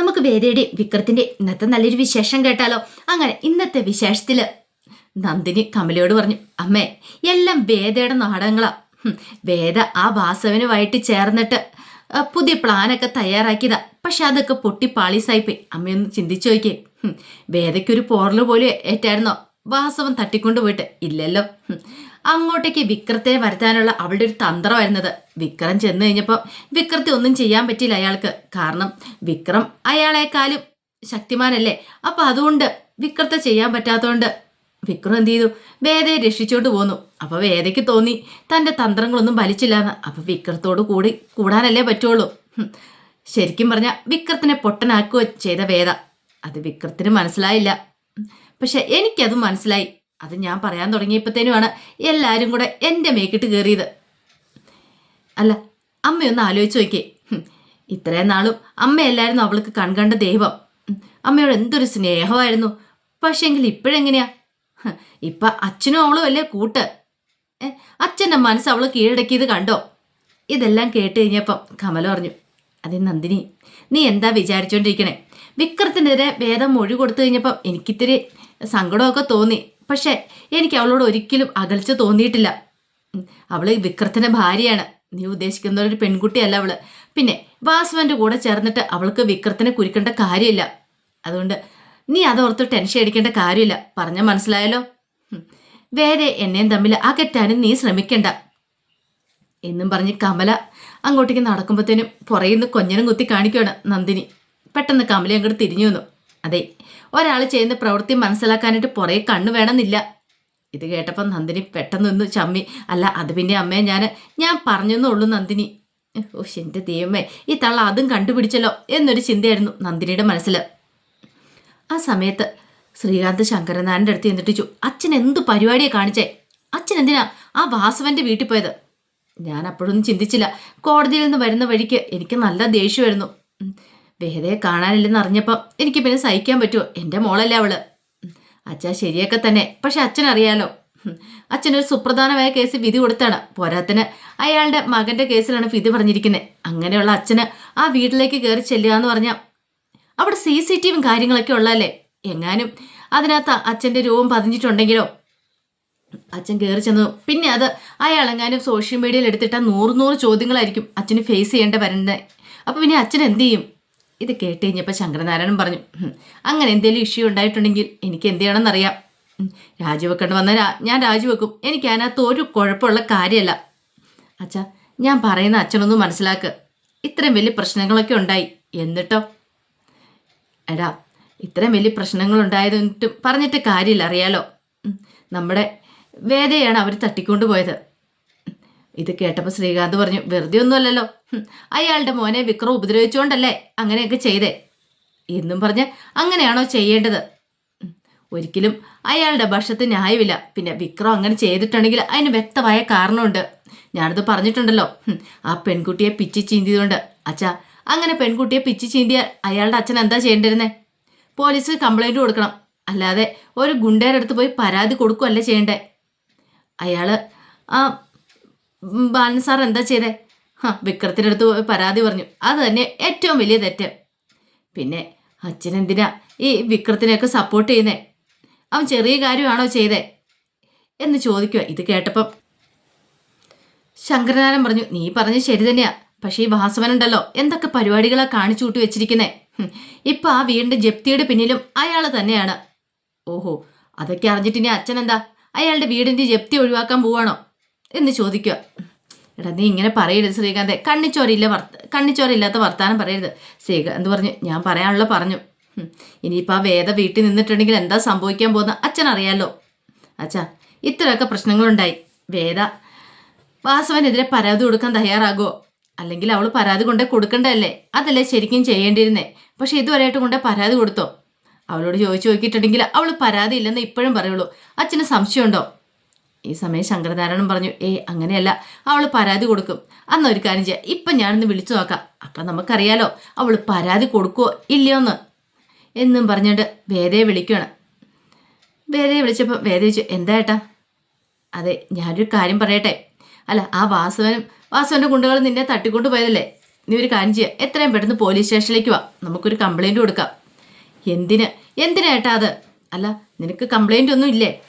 നമുക്ക് വേദയുടെ വിക്രത്തിന്റെ ഇന്നത്തെ നല്ലൊരു വിശേഷം കേട്ടാലോ? അങ്ങനെ ഇന്നത്തെ വിശേഷത്തിൽ നന്ദിനി കമലയോട് പറഞ്ഞു അമ്മേ എല്ലാം വേദയുടെ നാടകങ്ങളാ. വേദ ആ വാസവനുമായിട്ട് ചേർന്നിട്ട് പുതിയ പ്ലാനൊക്കെ തയ്യാറാക്കിയതാ. പക്ഷെ അതൊക്കെ പൊട്ടി പാളീസായിപ്പോയി അമ്മയൊന്ന് ചിന്തിച്ചു നോക്കിയേ. വേദയ്ക്കൊരു പോറൽ പോലും ഏറ്റായിരുന്നോ? വാസവൻ തട്ടിക്കൊണ്ടുപോയിട്ട് ഇല്ലല്ലോ. ഹും, അങ്ങോട്ടേക്ക് വിക്രത്തെ വരുത്താനുള്ള അവളുടെ ഒരു തന്ത്രമായിരുന്നത്. വിക്രം ചെന്ന് കഴിഞ്ഞപ്പോൾ വിക്രത്തെ ഒന്നും ചെയ്യാൻ പറ്റിയില്ല അയാൾക്ക്. കാരണം വിക്രം അയാളെക്കാളും ശക്തിമാനല്ലേ. അപ്പൊ അതുകൊണ്ട് വിക്രത്തെ ചെയ്യാൻ പറ്റാത്തതുകൊണ്ട് വിക്രം എന്ത് ചെയ്തു? വേദയെ രക്ഷിച്ചോണ്ട് പോന്നു. അപ്പൊ വേദയ്ക്ക് തോന്നി തന്റെ തന്ത്രങ്ങളൊന്നും ഫലിച്ചില്ലാന്ന്. അപ്പൊ വിക്രത്തോട് കൂടി കൂടാനല്ലേ പറ്റുള്ളൂ. ശരിക്കും പറഞ്ഞ വിക്രത്തിനെ പൊട്ടനാക്കുക ചെയ്ത വേദ. അത് വിക്രത്തിന് മനസ്സിലായില്ല. പക്ഷെ എനിക്കത് മനസ്സിലായി. അത് ഞാൻ പറയാൻ തുടങ്ങിയപ്പോഴത്തേനുമാണ് എല്ലാവരും കൂടെ എന്റെ മേക്കിട്ട് കയറിയത്. അല്ല അമ്മയൊന്ന് ആലോചിച്ച് നോക്കിയേ. ഇത്രയും നാളും അമ്മയല്ലായിരുന്നു അവൾക്ക് കൺകണ്ട ദൈവം. അമ്മയോട് എന്തൊരു സ്നേഹമായിരുന്നു. പക്ഷേങ്കിൽ ഇപ്പോഴെങ്ങനെയാ? ഇപ്പം അച്ഛനും അവളും അല്ലേ കൂട്ട്? അച്ഛന്റെ മനസ്സ് അവൾ കീഴടക്കിയത് കണ്ടോ? ഇതെല്ലാം കേട്ട് കഴിഞ്ഞപ്പം കമല പറഞ്ഞു അതെ നന്ദിനി നീ എന്താ വിചാരിച്ചോണ്ടിരിക്കണേ? വിക്രത്തിനെതിരെ വേദം മൊഴി കൊടുത്തു കഴിഞ്ഞപ്പം എനിക്കിത്തിരി സങ്കടമൊക്കെ തോന്നി. പക്ഷെ എനിക്ക് അവളോട് ഒരിക്കലും അകൽച്ച തോന്നിയിട്ടില്ല. അവൾ അവൾ വിക്രത്തിന്റെ ഭാര്യയാണ്. നീ ഉദ്ദേശിക്കുന്ന ഒരു പെൺകുട്ടിയല്ല അവൾ. പിന്നെ വാസുവന്റെ കൂടെ ചേർന്നിട്ട് അവൾക്ക് വിക്രത്തിനെ കുരുക്കേണ്ട കാര്യമില്ല. അതുകൊണ്ട് നീ അതോർത്ത് ടെൻഷൻ അടിക്കേണ്ട കാര്യമില്ല. പറഞ്ഞാൽ മനസ്സിലായല്ലോ? വേറെ എന്നെയും തമ്മിൽ അകറ്റാനും നീ ശ്രമിക്കണ്ട. എന്നും പറഞ്ഞ് കമല അങ്ങോട്ടേക്ക് നടക്കുമ്പോഴത്തേനും പുറയുന്ന കൊഞ്ഞനും കുത്തി കാണിക്കുകയാണ് നന്ദിനി. പെട്ടെന്ന് കമല അങ്ങോട്ട് തിരിഞ്ഞു വന്നു. അതെ ഒരാൾ ചെയ്യുന്ന പ്രവൃത്തി മനസ്സിലാക്കാനായിട്ട് പുറേ കണ്ണു വേണമെന്നില്ല. ഇത് കേട്ടപ്പോൾ നന്ദിനി പെട്ടെന്ന് നിന്ന് ചമ്മി. അല്ല അത് പിന്നെ അമ്മയെ ഞാൻ ഞാൻ പറഞ്ഞെന്നുള്ളൂ നന്ദിനി. ഓ എന്റെ ദൈവമേ ഈ തള്ള അതും കണ്ടുപിടിച്ചല്ലോ എന്നൊരു ചിന്തയായിരുന്നു നന്ദിനിയുടെ മനസ്സിൽ ആ സമയത്ത് ശ്രീകാന്ത് ശങ്കരനാരന്റെ അടുത്ത് എന്നിട്ട് ചോ അച്ഛൻ എന്ത് പരിപാടിയാണ് കാണിച്ചേ? അച്ഛൻ എന്തിനാ ആ വാസവന്റെ വീട്ടിൽ പോയത്? ഞാൻ അപ്പോഴൊന്നും ചിന്തിച്ചില്ല. കോടതിയിൽ നിന്ന് വരുന്ന വഴിക്ക് എനിക്ക് നല്ല ദേഷ്യമായിരുന്നു. വേദയെ കാണാനില്ലെന്ന് അറിഞ്ഞപ്പം എനിക്ക് പിന്നെ സഹിക്കാൻ പറ്റുമോ എന്റെ മോളല്ലേ അവൾ. അച്ഛാ ശരിയൊക്കെ തന്നെ. പക്ഷെ അച്ഛനറിയാലോ. അച്ഛനൊരു സുപ്രധാനമായ കേസ് വിധി കൊടുത്താണ്. പോരാത്തിന് അയാളുടെ മകന്റെ കേസിലാണ് വിധി പറഞ്ഞിരിക്കുന്നത് അങ്ങനെയുള്ള അച്ഛന് ആ വീട്ടിലേക്ക് കയറി ചെല്ലുക എന്ന് പറഞ്ഞാൽ അവിടെ സി സി ടി വിയും കാര്യങ്ങളൊക്കെ ഉള്ളതല്ലേ? എങ്ങാനും അതിനകത്ത് അച്ഛന്റെ രൂപം പതിഞ്ഞിട്ടുണ്ടെങ്കിലോ? അച്ഛൻ കയറി ചെന്നു. പിന്നെ അത് അയാൾ എങ്ങാനും സോഷ്യൽ മീഡിയയിൽ എടുത്തിട്ടാൽ നൂറ് നൂറ് ചോദ്യങ്ങളായിരിക്കും അച്ഛന് ഫേസ് ചെയ്യേണ്ട വരുന്നത് അപ്പോൾ പിന്നെ അച്ഛൻ എന്ത് ചെയ്യും? ഇത് കേട്ട് കഴിഞ്ഞപ്പോൾ ശങ്കരനാരായണൻ പറഞ്ഞു അങ്ങനെ എന്തെങ്കിലും ഇഷ്യൂ ഉണ്ടായിട്ടുണ്ടെങ്കിൽ എനിക്ക് എന്ത് ചെയ്യണമെന്നറിയാം രാജിവെക്കേണ്ടി വന്നാൽ ഞാൻ രാജിവെക്കും. എനിക്ക് അതിനകത്ത് ഒരു കുഴപ്പമുള്ള കാര്യമല്ല. അച്ഛ ഞാൻ പറയുന്ന അച്ഛനൊന്ന് മനസ്സിലാക്ക്. ഇത്രയും വലിയ പ്രശ്നങ്ങളൊക്കെ ഉണ്ടായി. എന്നിട്ടോ? എടാ ഇത്രയും വലിയ പ്രശ്നങ്ങൾ ഉണ്ടായതിട്ടും പറഞ്ഞിട്ട് കാര്യമില്ല അറിയാലോ. നമ്മുടെ വേദയാണ് അവർ തട്ടിക്കൊണ്ടു പോയത് ഉം. ഇത് കേട്ടപ്പോൾ ശ്രീകാന്ത് പറഞ്ഞു വെറുതെ ഒന്നുമല്ലല്ലോ. അയാളുടെ മോനെ വിക്രം ഉപദ്രവിച്ചുകൊണ്ടല്ലേ അങ്ങനെയൊക്കെ ചെയ്തേ? എന്നും പറഞ്ഞ് അങ്ങനെയാണോ ചെയ്യേണ്ടത്? ഒരിക്കലും അയാളുടെ ഭക്ഷണത്തിൽ ന്യായമില്ല. പിന്നെ വിക്രം അങ്ങനെ ചെയ്തിട്ടുണ്ടെങ്കിൽ അതിന് വ്യക്തമായ കാരണമുണ്ട്. ഞാനത് പറഞ്ഞിട്ടുണ്ടല്ലോ. ആ പെൺകുട്ടിയെ പിച്ചി ചീന്തിയതുകൊണ്ട്. അച്ഛാ അങ്ങനെ പെൺകുട്ടിയെ പിച്ചി ചീന്തിയാൽ അയാളുടെ അച്ഛൻ എന്താ ചെയ്യേണ്ടിരുന്നേ? പോലീസ് കംപ്ലൈന്റ് കൊടുക്കണം. അല്ലാതെ ഒരു ഗുണ്ടയുടെ അടുത്ത് പോയി പരാതി കൊടുക്കുകയല്ല ചെയ്യേണ്ടേ? അയാൾ ആ ബാലൻ സാർ എന്താ ചെയ്തേ? ഹാ വിക്രത്തിന്റെ അടുത്ത് പോയി പരാതി പറഞ്ഞു. അത് തന്നെ ഏറ്റവും വലിയ തെറ്റ്. പിന്നെ അച്ഛനെന്തിനാ ഈ വിക്രത്തിനെയൊക്കെ സപ്പോർട്ട് ചെയ്യുന്നേ? അവൻ ചെറിയ കാര്യമാണോ ചെയ്തേ? എന്ന് ചോദിക്കുക ഇത് കേട്ടപ്പം ശങ്കരനാരൻ പറഞ്ഞു നീ പറഞ്ഞ ശരി തന്നെയാ. പക്ഷേ ഈ വാസവനുണ്ടല്ലോ എന്തൊക്കെ പരിപാടികളാ കാണിച്ചു കൂട്ടി വെച്ചിരിക്കുന്നേ ഇപ്പം ആ വീടിന്റെ ജപ്തിയുടെ പിന്നിലും അയാൾ തന്നെയാണ്. ഓഹോ അതൊക്കെ അറിഞ്ഞിട്ട് ഇനി അച്ഛൻ എന്താ? അയാളുടെ വീടിന്റെ ജപ്തി ഒഴിവാക്കാൻ പോവാണോ? എന്ന് ചോദിക്കുക. എടാ നീ ഇങ്ങനെ പറയരുത് ശ്രീകാന്തെ. കണ്ണിച്ചോരയില്ല വർത്ത കണ്ണിച്ചോരയില്ലാത്ത വർത്താനം പറയരുത്. ശ്രീകാന്ത് പറഞ്ഞു? ഞാൻ പറയാനുള്ള പറഞ്ഞു. ഇനിയിപ്പോൾ ആ വേദ വീട്ടിൽ നിന്നിട്ടുണ്ടെങ്കിൽ എന്താ സംഭവിക്കാൻ പോകുന്ന അച്ഛൻ അറിയാലോ. അച്ഛാ ഇത്രയൊക്കെ പ്രശ്നങ്ങളുണ്ടായി. വേദ വാസവനെതിരെ പരാതി കൊടുക്കാൻ തയ്യാറാകുമോ അല്ലെങ്കിൽ അവൾ പരാതി കൊണ്ടേ കൊടുക്കണ്ടല്ലേ അതല്ലേ ശരിക്കും ചെയ്യേണ്ടിയിരുന്നേ? പക്ഷെ ഇതുവരെയായിട്ട് കൊണ്ടേ പരാതി കൊടുത്തോ? അവളോട് ചോദിച്ചു നോക്കിയിട്ടുണ്ടെങ്കിൽ അവൾ പരാതി ഇല്ലെന്ന് ഇപ്പോഴും പറയുള്ളൂ. അച്ഛന് സംശയമുണ്ടോ? ഈ സമയം ശങ്കരനാരായണൻ പറഞ്ഞു ഏ അങ്ങനെയല്ല. അവൾ പരാതി കൊടുക്കും. അന്ന് ഒരു കാര്യം ചെയ്യാം. ഇപ്പം ഞാനൊന്ന് വിളിച്ചു നോക്കാം. അപ്പം നമുക്കറിയാലോ അവൾ പരാതി കൊടുക്കുമോ ഇല്ലയോന്ന്. എന്നും പറഞ്ഞുകൊണ്ട് വേദയെ വിളിക്കുകയാണ്. വേദയെ വിളിച്ചപ്പോൾ വേദ ചോദിച്ചു എന്താ ഏട്ടാ? അതെ ഞാനൊരു കാര്യം പറയട്ടെ. അല്ല ആ വാസവനും വാസവന്റെ കുണ്ടുകൾ നിന്നെ തട്ടിക്കൊണ്ട് പോയതല്ലേ? നീ ഒരു കാര്യം ചെയ്യുക എത്രയും പെട്ടെന്ന് പോലീസ് സ്റ്റേഷനിലേക്ക് വാ. നമുക്കൊരു കംപ്ലൈന്റ് കൊടുക്കാം. എന്തിന്? എന്തിനേട്ടാ അത്? അല്ല നിനക്ക് കംപ്ലൈന്റ് ഒന്നും ഇല്ലേ?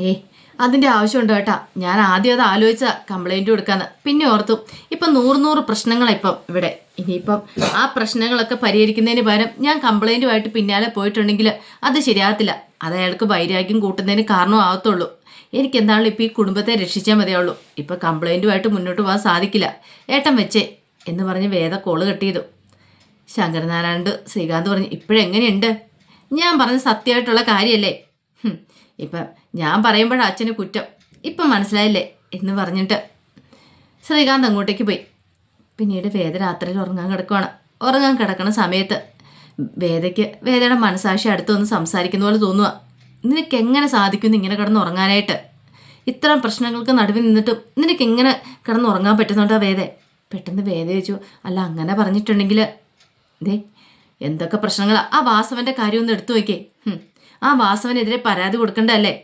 ഏ അതിന്റെ ആവശ്യമുണ്ട് കേട്ടാ. ഞാൻ ആദ്യം അത് ആലോചിച്ച കംപ്ലൈന്റ് കൊടുക്കാന്ന്. പിന്നെ ഓർത്തു. ഇപ്പം നൂറ് നൂറ് പ്രശ്നങ്ങളിപ്പം ഇപ്പം ഇവിടെ. ഇനിയിപ്പം ആ പ്രശ്നങ്ങളൊക്കെ പരിഹരിക്കുന്നതിന് പകരം ഞാൻ കംപ്ലൈന്റുമായിട്ട് പിന്നാലെ പോയിട്ടുണ്ടെങ്കിൽ അത് ശരിയാകത്തില്ല. അത് അയാൾക്ക് വൈരാഗ്യം കൂട്ടുന്നതിന് കാരണമാകത്തുള്ളൂ എനിക്ക് എന്താണല്ലോ ഇപ്പോൾ ഈ കുടുംബത്തെ രക്ഷിച്ചാൽ മതിയാവുള്ളൂ. ഇപ്പം കംപ്ലൈന്റുമായിട്ട് മുന്നോട്ട് പോകാൻ സാധിക്കില്ല. ഏട്ടൻ വെച്ചേ എന്ന് പറഞ്ഞ് വേദ കോൾ കട്ട് ചെയ്തു. ശ്രീകാന്ത് പറഞ്ഞു ഇപ്പോഴെങ്ങനെയുണ്ട്? ഞാൻ പറഞ്ഞ സത്യമായിട്ടുള്ള കാര്യമല്ലേ? ഇപ്പം ഞാൻ പറയുമ്പോഴാണ് അച്ഛന് കുറ്റം. ഇപ്പം മനസ്സിലായില്ലേ എന്ന് പറഞ്ഞിട്ട്. ശ്രീകാന്ത് അങ്ങോട്ടേക്ക് പോയി. പിന്നീട് വേദ രാത്രിയിൽ ഉറങ്ങാൻ കിടക്കുവാണ്. ഉറങ്ങാൻ കിടക്കുന്ന സമയത്ത് വേദയ്ക്ക് വേദയുടെ മനസാക്ഷി അടുത്ത് വന്ന് സംസാരിക്കുന്ന പോലെ തോന്നുക നിനക്ക് എങ്ങനെ സാധിക്കുന്നു ഇങ്ങനെ കിടന്ന് ഉറങ്ങാനായിട്ട്? ഇത്തരം പ്രശ്നങ്ങൾക്ക് നടുവിൽ നിന്നിട്ടും നിനക്ക് എങ്ങനെ കിടന്ന് ഉറങ്ങാൻ പറ്റുന്നുണ്ടോ വേദ? പെട്ടെന്ന് വേദ ചോദിച്ചു അല്ല അങ്ങനെ പറഞ്ഞിട്ടുണ്ടെങ്കിൽ ദേ എന്തൊക്കെ പ്രശ്നങ്ങളാ? ആ വാസവന്റെ കാര്യം ഒന്ന് എടുത്തു നോക്കേ ആ വാസവനെതിരെ പരാതി കൊടുക്കണ്ടല്ലേ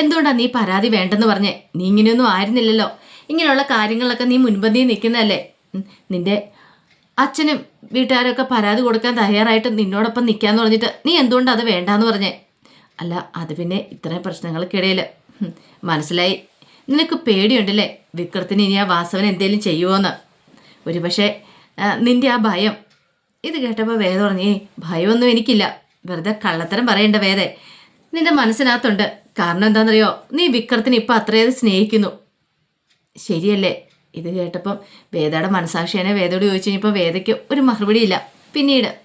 എന്തുകൊണ്ടാ നീ പരാതി വേണ്ടെന്ന് പറഞ്ഞേ? നീ ഇങ്ങനെയൊന്നും ആയിരുന്നില്ലല്ലോ. ഇങ്ങനെയുള്ള കാര്യങ്ങളൊക്കെ നീ മുൻപന്തി നിൽക്കുന്നതല്ലേ? നിന്റെ അച്ഛനും വീട്ടുകാരൊക്കെ പരാതി കൊടുക്കാൻ തയ്യാറായിട്ട് നിന്നോടൊപ്പം നിൽക്കാന്ന് പറഞ്ഞിട്ട് നീ എന്തുകൊണ്ട് അത് വേണ്ടാന്ന് പറഞ്ഞേ? അല്ല അത് പിന്നെ ഇത്രയും പ്രശ്നങ്ങൾക്കിടയിൽ മനസ്സിലായി? നിനക്ക് പേടിയുണ്ടല്ലേ? വിക്രത്തിന് ഇനി ആ വാസവൻ എന്തേലും ചെയ്യുമോന്ന് ഒരു പക്ഷേ നിന്റെ ആ ഭയം. ഇത് കേട്ടപ്പോൾ വേദം പറഞ്ഞേ ഭയമൊന്നും എനിക്കില്ല. വെറുതെ കള്ളത്തരം പറയണ്ട വേദേ. നിന്റെ മനസ്സിനകത്തുണ്ട്. കാരണം എന്താണെന്നറിയോ? നീ വിക്രത്തിനെ ഇപ്പം അത്രയേറെ സ്നേഹിക്കുന്നു. ശരിയല്ലേ? ഇത് കേട്ടപ്പം വേദയുടെ മനസാക്ഷിനെ വേദയോട് ചോദിച്ചു കഴിഞ്ഞപ്പോൾ വേദയ്ക്ക് ഒരു മറുപടിയില്ല. പിന്നീട്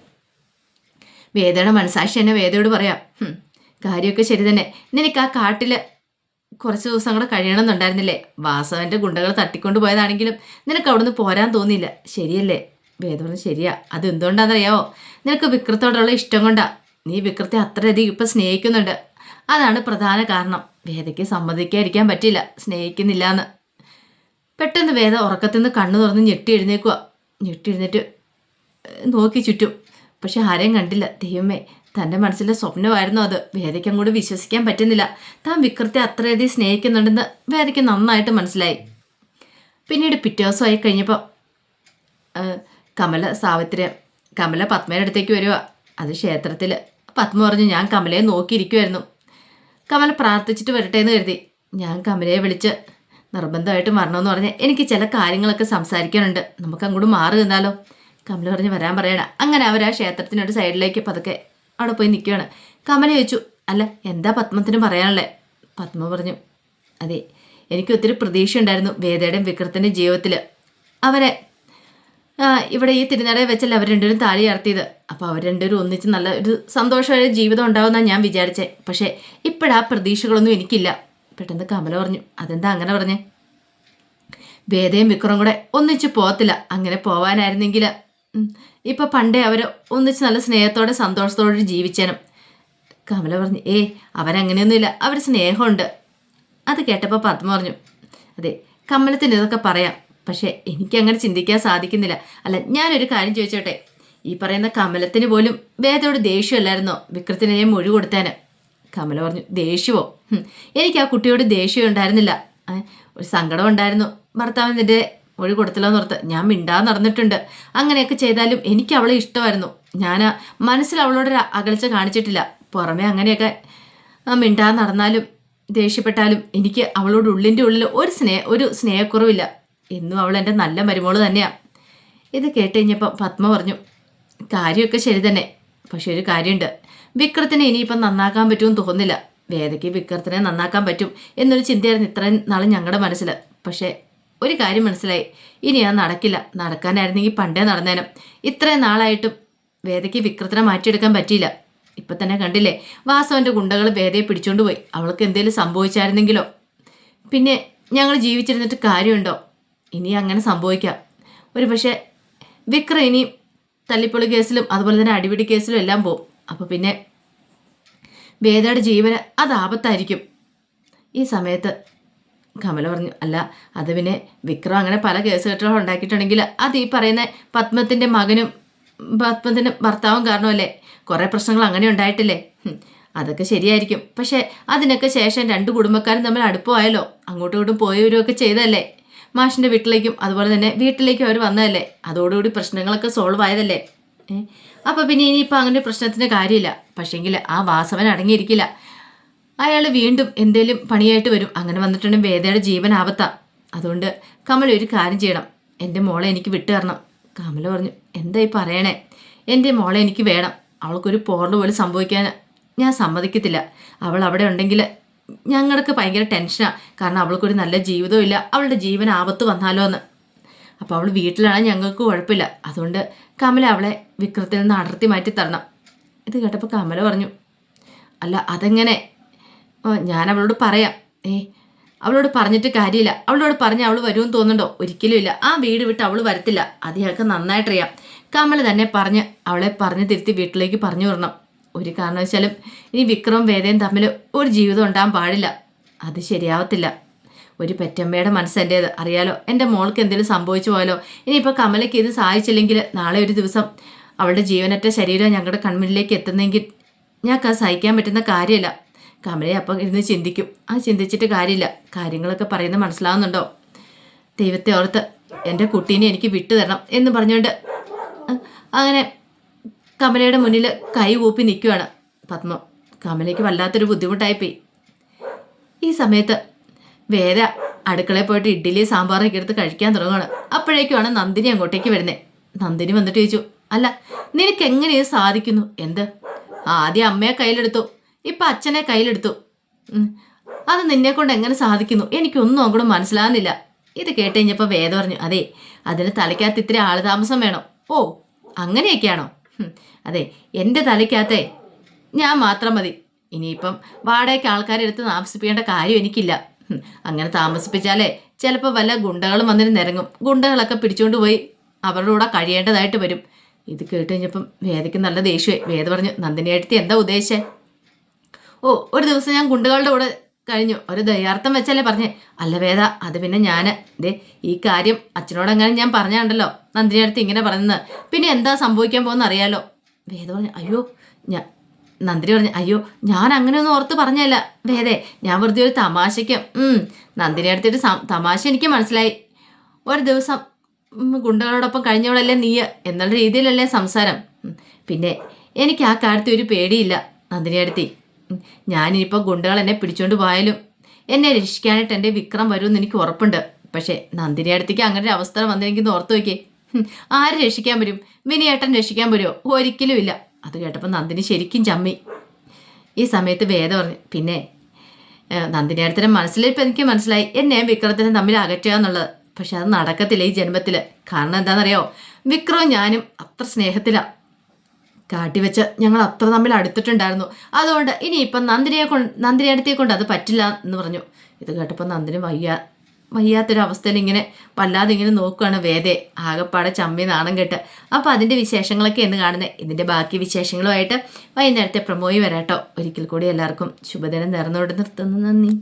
വേദയുടെ മനസാക്ഷി തന്നെ വേദയോട് പറയാം "ഹും, കാര്യമൊക്കെ ശരി തന്നെ. നിനക്ക് ആ കാട്ടിൽ കുറച്ച് ദിവസം കൂടെ കഴിയണമെന്നുണ്ടായിരുന്നില്ലേ? വാസവന്റെ ഗുണ്ടകൾ തട്ടിക്കൊണ്ട് പോയതാണെങ്കിലും നിനക്ക് അവിടുന്ന് പോരാൻ തോന്നിയില്ല. ശരിയല്ലേ? വേദ പറഞ്ഞു ശരിയാ. അത് എന്തുകൊണ്ടാണെന്നറിയാവോ നിനക്ക് വിക്രത്തോടുള്ള ഇഷ്ടം കൊണ്ടാ. നീ വിക്രത്തെ അത്രയധികം ഇപ്പം സ്നേഹിക്കുന്നുണ്ട്. അതാണ് പ്രധാന കാരണം. വേദയ്ക്ക് സമ്മതിക്കാതിരിക്കാൻ പറ്റില്ല സ്നേഹിക്കുന്നില്ല എന്ന് പെട്ടെന്ന് വേദ ഉറക്കത്തിൽ നിന്ന് കണ്ണു തുറന്ന് ഞെട്ടി എഴുന്നേക്കുക ഞെട്ടി എഴുന്നേറ്റ് നോക്കി ചുറ്റും. പക്ഷെ ആരെയും കണ്ടില്ല. ദൈവമേ തന്റെ മനസ്സിലെ സ്വപ്നമായിരുന്നു അത്. വേദയ്ക്ക് അങ്ങോട്ട് വിശ്വസിക്കാൻ പറ്റുന്നില്ല. താൻ വിക്രത്തെ അത്രയധികം സ്നേഹിക്കുന്നുണ്ടെന്ന് വേദയ്ക്ക് നന്നായിട്ട് മനസ്സിലായി. പിന്നീട് പിറ്റേ ദിവസമായി കഴിഞ്ഞപ്പോൾ കമല സാവിത്രി കമല പത്മയുടെ അടുത്തേക്ക് വരിക അത് ക്ഷേത്രത്തിൽ പത്മ പറഞ്ഞു ഞാൻ കമലയെ നോക്കിയിരിക്കുമായിരുന്നു കമല പ്രാർത്ഥിച്ചിട്ട് വരട്ടെ എന്ന് കരുതി. ഞാൻ കമലയെ വിളിച്ച് നിർബന്ധമായിട്ടും വരണമെന്ന് പറഞ്ഞ് എനിക്ക് ചില കാര്യങ്ങളൊക്കെ സംസാരിക്കാനുണ്ട്. നമുക്ക് അങ്ങോട്ട് മാറി നിന്നാലോ? കമല പറഞ്ഞ് വരാൻ പറയണ അങ്ങനെ അവർ ആ ക്ഷേത്രത്തിനൊരു സൈഡിലേക്ക് പതുക്കെ അവിടെ പോയി നിൽക്കുകയാണ്. കമല ചോദിച്ചു അല്ല എന്താ പത്മത്തിന് പറയാനുള്ളത് പത്മ പറഞ്ഞു അതെ എനിക്ക് ഒത്തിരി പ്രതീക്ഷ ഉണ്ടായിരുന്നു വേദയുടെയും വിക്രത്തിന്റെ ജീവിതത്തിൽ അവരെ ഇവിടെ ഈ തിരുനടയിൽ വെച്ചല്ല അവർ രണ്ടുപേരും താലി ഉയർത്തിയത് അപ്പോൾ അവർ രണ്ടുപേരും ഒന്നിച്ച് നല്ല ഒരു സന്തോഷമായ ജീവിതം ഉണ്ടാവുമെന്നാണ് ഞാൻ വിചാരിച്ചേ. പക്ഷേ ഇപ്പോഴാ പ്രതീക്ഷകളൊന്നും എനിക്കില്ല. പെട്ടെന്ന് കമല പറഞ്ഞു അതെന്താ അങ്ങനെ പറഞ്ഞേ? വേദയും വിക്രം കൂടെ ഒന്നിച്ച് പോകത്തില്ല അങ്ങനെ പോവാനായിരുന്നെങ്കിൽ ഇപ്പം പണ്ടേ അവർ ഒന്നിച്ച് നല്ല സ്നേഹത്തോടെ സന്തോഷത്തോടെ ജീവിച്ചേനും. കമല പറഞ്ഞു ഏ അവരങ്ങനെയൊന്നുമില്ല. അവർ സ്നേഹമുണ്ട്. അത് കേട്ടപ്പോൾ പത്മ പറഞ്ഞു അതെ കമലത്തിന് ഇതൊക്കെ പറയാം. പക്ഷേ എനിക്ക് അങ്ങനെ ചിന്തിക്കാൻ സാധിക്കുന്നില്ല. അല്ല ഞാനൊരു കാര്യം ചോദിച്ചോട്ടെ? ഈ പറയുന്ന കമലത്തിന് പോലും വേദയോട് ദേഷ്യമല്ലായിരുന്നോ വിക്രത്തിനെ മൊഴി കൊടുത്തേന്? കമല പറഞ്ഞു ദേഷ്യമോ? എനിക്ക് ആ കുട്ടിയോട് ദേഷ്യം ഉണ്ടായിരുന്നില്ല. ഒരു സങ്കടം ഉണ്ടായിരുന്നു. ഭർത്താവ് ഭർത്താവിന്റെ മൊഴി കൊടുത്തില്ലെന്ന് ഓർത്ത് ഞാൻ മിണ്ടാ നടന്നിട്ടുണ്ട്. അങ്ങനെയൊക്കെ ചെയ്താലും എനിക്ക് അവളെ ഇഷ്ടമായിരുന്നു. ഞാൻ മനസ്സിൽ അവളോട് അകൽച്ച കാണിച്ചിട്ടില്ല. പുറമെ അങ്ങനെയൊക്കെ മിണ്ടാ നടന്നാലും ദേഷ്യപ്പെട്ടാലും എനിക്ക് അവളോട് ഉള്ളിന്റെ ഉള്ളിൽ ഒരു സ്നേഹ ഒരു സ്നേഹക്കുറവില്ല. എന്നും അവൾ എന്റെ നല്ല മരുമോൾ തന്നെയാണ് ഇത് കേട്ട് കഴിഞ്ഞപ്പോൾ പത്മ പറഞ്ഞു കാര്യമൊക്കെ ശരി തന്നെ പക്ഷെ ഒരു കാര്യമുണ്ട്. വിക്രത്തിനെ ഇനിയിപ്പം നന്നാക്കാൻ പറ്റുമെന്ന് തോന്നുന്നില്ല. വേദയ്ക്ക് വിക്രത്തിനെ നന്നാക്കാൻ പറ്റും എന്നൊരു ചിന്തയായിരുന്നു ഇത്രയും നാളും ഞങ്ങളുടെ മനസ്സിൽ. പക്ഷേ ഒരു കാര്യം മനസ്സിലായി ഇനി അത് നടക്കില്ല. നടക്കാനായിരുന്നെങ്കിൽ പണ്ടേ നടന്നേനും. ഇത്രയും നാളായിട്ടും വേദയ്ക്ക് വിക്രത്തിനെ മാറ്റിയെടുക്കാൻ പറ്റിയില്ല. ഇപ്പം തന്നെ കണ്ടില്ലേ വാസവന്റെ ഗുണ്ടകൾ വേദയെ പിടിച്ചുകൊണ്ട് പോയി. അവൾക്ക് എന്തെങ്കിലും സംഭവിച്ചായിരുന്നെങ്കിലോ? പിന്നെ ഞങ്ങൾ ജീവിച്ചിരുന്നിട്ട് കാര്യമുണ്ടോ? ഇനി അങ്ങനെ സംഭവിക്കാം. ഒരു പക്ഷേ വിക്രം ഇനി തല്ലിപ്പൊളി കേസിലും അതുപോലെ തന്നെ അടിപിടി കേസിലും എല്ലാം പോവും. അപ്പോൾ പിന്നെ വേദയുടെ ജീവന് അത് ആപത്തായിരിക്കും. ഈ സമയത്ത് കമല പറഞ്ഞു അല്ല അത് പിന്നെ വിക്രം അങ്ങനെ പല കേസുകെട്ടുകളും ഉണ്ടാക്കിയിട്ടുണ്ടെങ്കിൽ അത് ഈ പറയുന്ന പത്മത്തിന്റെ മകനും പത്മത്തിന്റെ ഭർത്താവും കാരണമല്ലേ? കുറേ പ്രശ്നങ്ങൾ അങ്ങനെ ഉണ്ടായിട്ടില്ലേ? അതൊക്കെ ശരിയായിരിക്കും. പക്ഷേ അതിനൊക്കെ ശേഷം രണ്ട് കുടുംബക്കാരും തമ്മിൽ അടുപ്പമായല്ലോ. അങ്ങോട്ടും ഇങ്ങോട്ടും പോയവരുമൊക്കെ ചെയ്തല്ലേ മാഷിന്റെ വീട്ടിലേക്കും അതുപോലെ തന്നെ വീട്ടിലേക്കും അവർ വന്നതല്ലേ? അതോടുകൂടി പ്രശ്നങ്ങളൊക്കെ സോൾവ് ആയതല്ലേ? അപ്പോൾ പിന്നെ ഇനിയിപ്പോൾ അങ്ങനെ പ്രശ്നത്തിന്റെ കാര്യമില്ല. പക്ഷേങ്കിൽ ആ വാസവൻ അടങ്ങിയിരിക്കില്ല. അയാൾ വീണ്ടും എന്തേലും പണിയായിട്ട് വരും. അങ്ങനെ വന്നിട്ടുണ്ടെങ്കിൽ വേദയുടെ ജീവൻ ആവത്താം അതുകൊണ്ട് കമൽ ഒരു കാര്യം ചെയ്യണം. എന്റെ മോളെ എനിക്ക് വിട്ടു തരണം. കമൽ പറഞ്ഞു എന്തായി പറയണേ? എന്റെ മോളെ എനിക്ക് വേണം. അവൾക്കൊരു പോറൽ പോലും സംഭവിക്കാൻ ഞാൻ സമ്മതിക്കത്തില്ല. അവൾ അവിടെ ഉണ്ടെങ്കിൽ ഞങ്ങൾക്ക് ഭയങ്കര ടെൻഷനാണ് കാരണം അവൾക്കൊരു നല്ല ജീവിതവും ഇല്ല. അവളുടെ ജീവൻ ആപത്ത് വന്നാലോ എന്ന്. അപ്പോൾ അവൾ വീട്ടിലാണ് ഞങ്ങൾക്ക് കുഴപ്പമില്ല. അതുകൊണ്ട് കമല അവളെ വിക്രത്തിൽ നിന്ന് അടർത്തി മാറ്റി തരണം. ഇത് കേട്ടപ്പോൾ കമല പറഞ്ഞു അല്ല അതെങ്ങനെ? ഞാൻ അവളോട് പറയാം. ഏ അവളോട് പറഞ്ഞിട്ട് കാര്യമില്ല. അവളോട് പറഞ്ഞ് അവൾ വരുമെന്ന് തോന്നുന്നുണ്ടോ? ഒരിക്കലും ഇല്ല. ആ വീട് വിട്ട് അവൾ വരത്തില്ല. അത് ഞങ്ങൾക്ക് നന്നായിട്ടറിയാം. കമല തന്നെ പറഞ്ഞ് അവളെ പറഞ്ഞ് തിരുത്തി വീട്ടിലേക്ക് പറഞ്ഞു വിടണം. ഒരു കാരണവശാലും ഇനി വിക്രവും വേദയും തമ്മിൽ ഒരു ജീവിതം ഉണ്ടാകാൻ പാടില്ല. അത് ശരിയാവത്തില്ല. ഒരു പെറ്റമ്മയുടെ മനസ്സെന്റേത് അറിയാലോ എന്റെ മോൾക്ക് എന്തെങ്കിലും സംഭവിച്ചു പോയാലോ? ഇനിയിപ്പോൾ കമലയ്ക്ക് ഇത് സഹായിച്ചില്ലെങ്കിൽ നാളെ ഒരു ദിവസം അവളുടെ ജീവനറ്റ ശരീരം ഞങ്ങളുടെ കൺമുന്നിലേക്ക് എത്തുന്നെങ്കിൽ ഞങ്ങൾക്ക് സഹിക്കാൻ പറ്റുന്ന കാര്യമല്ല. കമലയെ അപ്പം ഇരുന്ന് ചിന്തിക്കും. ആ ചിന്തിച്ചിട്ട് കാര്യമില്ല. കാര്യങ്ങളൊക്കെ പറയുന്നത് മനസ്സിലാവുന്നുണ്ടോ? ദൈവത്തെ ഓർത്ത് എന്റെ കുട്ടീനെ എനിക്ക് വിട്ടു തരണം എന്ന് പറഞ്ഞുകൊണ്ട് അങ്ങനെ കമലയുടെ മുന്നിൽ കൈ ഊപ്പി നിൽക്കുകയാണ് പത്മം. കമലയ്ക്ക് വല്ലാത്തൊരു ബുദ്ധിമുട്ടായിപ്പോയി. ഈ സമയത്ത് വേദ അടുക്കളയിൽ പോയിട്ട് ഇഡ്ഡലി സാമ്പാറൊക്കെ എടുത്ത് കഴിക്കാൻ തുടങ്ങുകയാണ് അപ്പോഴേക്കുമാണ് നന്ദിനി അങ്ങോട്ടേക്ക് വരുന്നത് നന്ദിനി വന്നിട്ട് ചോദിച്ചു അല്ല നിനക്ക് എങ്ങനെ സാധിക്കുന്നു? എന്ത്? ആദ്യം അമ്മയെ കയ്യിലെടുത്തു ഇപ്പം അച്ഛനെ കയ്യിലെടുത്തു. അത് നിന്നെ കൊണ്ട് എങ്ങനെ സാധിക്കുന്നു? എനിക്കൊന്നും അങ്ങോട്ട് മനസ്സിലാകുന്നില്ല. ഇത് കേട്ട് കഴിഞ്ഞപ്പോൾ വേദ പറഞ്ഞു അതെ അതിന് തലയ്ക്കകത്ത് ഇത്തിരി ആളുതാമസം വേണം. ഓ അങ്ങനെയൊക്കെയാണോ. അതെ എന്റെ തലയ്ക്കകത്തെ ഞാൻ മാത്രം മതി. ഇനിയിപ്പം വാടകയ്ക്ക് ആൾക്കാരെ എടുത്ത് താമസിപ്പിക്കേണ്ട കാര്യം എനിക്കില്ല. അങ്ങനെ താമസിപ്പിച്ചാലേ ചിലപ്പോൾ വല്ല ഗുണ്ടകളും വന്നിട്ട് നിരങ്ങും. ഗുണ്ടകളൊക്കെ പിടിച്ചുകൊണ്ട് പോയി അവരുടെ കൂടെ കഴിയേണ്ടതായിട്ട് വരും. ഇത് കേട്ട് കഴിഞ്ഞപ്പം വേദയ്ക്ക് നല്ല ദേഷ്യമായി വേദ പറഞ്ഞു നന്ദിനി അടുത്ത് എന്താ ഉദ്ദേശിച്ചേ? ഓ ഒരു ദിവസം ഞാൻ ഗുണ്ടകളുടെ കൂടെ കഴിഞ്ഞു. ഒരു ദയാർത്ഥം വെച്ചല്ലേ പറഞ്ഞേ. അല്ല വേദ അത് പിന്നെ ഞാൻ ദേ ഈ കാര്യം അച്ഛനോടെങ്ങനെ ഞാൻ പറഞ്ഞാണ്ടല്ലോ. നന്ദിനി അടുത്ത് ഇങ്ങനെ പറഞ്ഞത്. പിന്നെ എന്താ സംഭവിക്കാൻ പോകുന്ന അറിയാലോ വേദ പറഞ്ഞു അയ്യോ ഞാൻ നന്ദിനി പറഞ്ഞു അയ്യോ ഞാൻ അങ്ങനെയൊന്നും ഓർത്ത് പറഞ്ഞല്ല. വേദേ ഞാൻ വെറുതെ ഒരു തമാശയ്ക്ക് നന്ദിനി അടുത്തിട്ട് തമാശ എനിക്ക് മനസ്സിലായി. ഒരു ദിവസം ഗുണ്ടകളോടൊപ്പം കഴിഞ്ഞവളല്ലേ നീ എന്നുള്ള രീതിയിലല്ലേ സംസാരം. പിന്നെ എനിക്ക് ആ കാര്യത്തിൽ ഒരു പേടിയില്ല നന്ദിനി അടുത്തി ഞാനിപ്പോൾ ഗുണ്ടകൾ എന്നെ പിടിച്ചോണ്ട് പോയാലും എന്നെ രക്ഷിക്കാനായിട്ട് എന്റെ വിക്രം വരുമെന്ന് എനിക്ക് ഉറപ്പുണ്ട്. പക്ഷേ നന്ദിനി അടുത്തേക്ക് അങ്ങനെ ഒരു അവസ്ഥ വന്നെനിക്ക് ഓർത്ത് നോക്കിയേ. ആര് രക്ഷിക്കാൻ വരും? വിനിയേട്ടൻ രക്ഷിക്കാൻ വരുമോ ഒരിക്കലും ഇല്ല അത് കേട്ടപ്പോൾ നന്ദിനി ശരിക്കും ചമ്മി. ഈ സമയത്ത് വേദം പറഞ്ഞു പിന്നെ നന്ദിനി അടുത്തിന്റെ മനസ്സിലിപ്പോൾ എനിക്ക് മനസ്സിലായി. എന്നെ വിക്രത്തിനും തമ്മിൽ അകറ്റുക എന്നുള്ളത്. പക്ഷെ അത് നടക്കത്തില്ല ഈ ജന്മത്തിൽ കാരണം എന്താണെന്നറിയോ? വിക്രവും ഞാനും അത്ര സ്നേഹത്തിലാണ് കാട്ടിവെച്ച് ഞങ്ങൾ അത്ര തമ്മിൽ അടുത്തിട്ടുണ്ടായിരുന്നു. അതുകൊണ്ട് ഇനി ഇപ്പം നന്ദിനിയെ കൊണ്ട് നന്ദിനി അടുത്തേ കൊണ്ട് അത് പറ്റില്ല എന്ന് പറഞ്ഞു. ഇത് കേട്ടപ്പോൾ നന്ദിനി വയ്യ വയ്യാത്തൊരവസ്ഥയിൽ ഇങ്ങനെ വല്ലാതെ ഇങ്ങനെ നോക്കുകയാണ് വേദെ. ആകെപ്പാടെ ചമ്മി നാണം കെട്ട്. അപ്പോൾ അതിന്റെ വിശേഷങ്ങളൊക്കെ എന്ന് കാണുന്നത് ഇതിന്റെ ബാക്കി വിശേഷങ്ങളുമായിട്ട് വൈകുന്നേരത്തെ പ്രമോയി വരാട്ടോ. ഒരിക്കൽ കൂടി എല്ലാവർക്കും ശുഭദിനം നേർന്നുകൊണ്ട് നിർത്തുന്നു. നന്ദി.